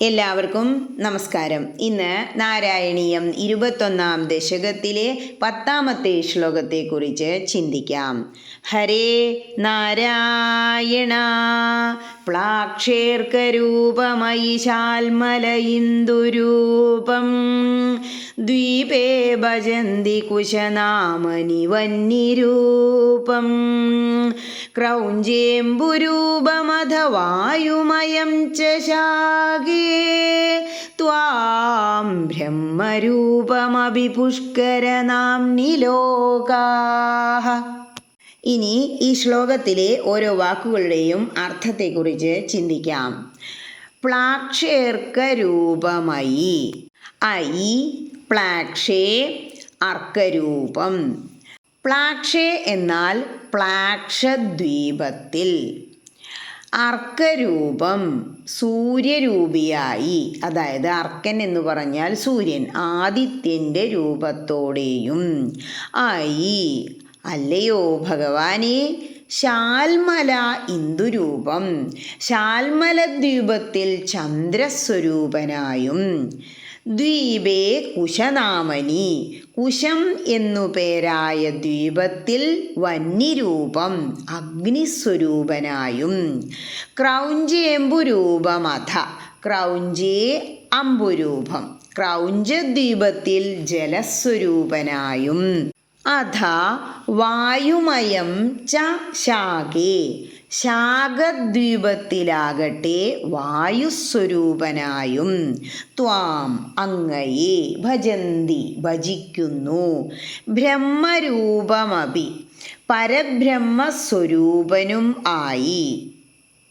എല്ലാവർക്കും നമസ്കാരം. ഇന്ന് നാരായണീയം ഇരുപത്തൊന്നാം ദശകത്തിലെ പത്താമത്തെ ശ്ലോകത്തെക്കുറിച്ച് ചിന്തിക്കാം. ഹരേ നാരായണ പ്ലാക്ഷേർക്കരൂപമയി ശാൽമലയിന്ദുരൂപം ദ്വീപേ ഭജന്തി കുശനാമനി വന്യരൂപം ക്രൗഞ്ചേംബുരൂപമധ വായുമയം ച ശാഖേ. ത്വാം ബ്രഹ്മരൂപമഭി പുഷ്കരനാം ലോകാഃ ഇനി ഈ ശ്ലോകത്തിലെ ഓരോ വാക്കുകളുടെയും അർത്ഥത്തെക്കുറിച്ച് ചിന്തിക്കാം. പ്ലാക്ഷേർക്ക രൂപമായി. ഐ പ്ലാക്ഷേ അർക്കരൂപം. പ്ലാക്ഷേ എന്നാൽ പ്ലാക്ഷദ്വീപത്തിൽ. അർക്കരൂപം സൂര്യരൂപിയായി. അതായത് അർക്കൻ എന്ന് പറഞ്ഞാൽ സൂര്യൻ ആദിത്യന്റെ രൂപത്തോടെയും. ആയി അല്ലയോ ഭഗവാനെ? ശാൽമല ഇന്ദുരൂപം. ശാൽമല ദ്വീപത്തിൽ ചന്ദ്രസ്വരൂപനായും. ദ്വീപേ കുശനാമനി. കുശം എന്നു പേരായ ദ്വീപത്തിൽ വന്യരൂപം അഗ്നിസ്വരൂപനായും. ക്രൗഞ്ചേമ്പുരൂപമഥ ക്രൗഞ്ചേ അമ്പുരൂപം. ക്രൗഞ്ചദ്വീപത്തിൽ ജലസ്വരൂപനായും. അഥ വായുമയം ച ശാഖേ. ശാഖദ്വീപത്തിലാകട്ടെ വായുസ്വരൂപനായും ത്വാം അങ്ങയെ ഭജന്തി ഭജിക്കുന്നു. ബ്രഹ്മരൂപമപി പരബ്രഹ്മസ്വരൂപനും ആയി.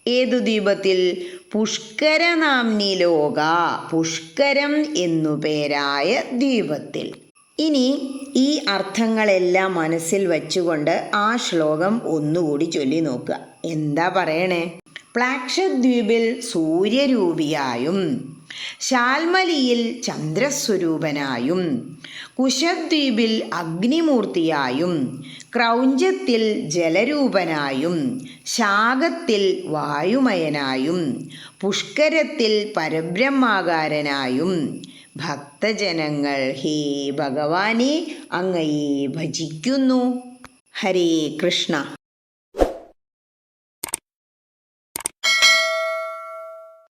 ഏതു ദ്വീപത്തിൽ? പുഷ്കരനാംനി ലോക പുഷ്കരം എന്നു പേരായ ദ്വീപത്തിൽ. ഇനി ഈ അർത്ഥങ്ങളെല്ലാം മനസ്സിൽ വച്ചുകൊണ്ട് ആ ശ്ലോകം ഒന്നുകൂടി ചൊല്ലി നോക്കുക. എന്താ പറയണേ? പ്ലാക്ഷദ്വീപിൽ സൂര്യരൂപിയായും ശാൽമലിയിൽ ചന്ദ്രസ്വരൂപനായും കുശദ്വീപിൽ അഗ്നിമൂർത്തിയായും ക്രൗഞ്ചത്തിൽ ജലരൂപനായും ശാഖത്തിൽ വായുമയനായും പുഷ്കരത്തിൽ പരബ്രഹ്മാകാരനായും ഭക്തജനങ്ങൾ ഹേ ഭഗവാനെ അങ്ങയെ ഭജിക്കുന്നു. ഹരേ കൃഷ്ണ.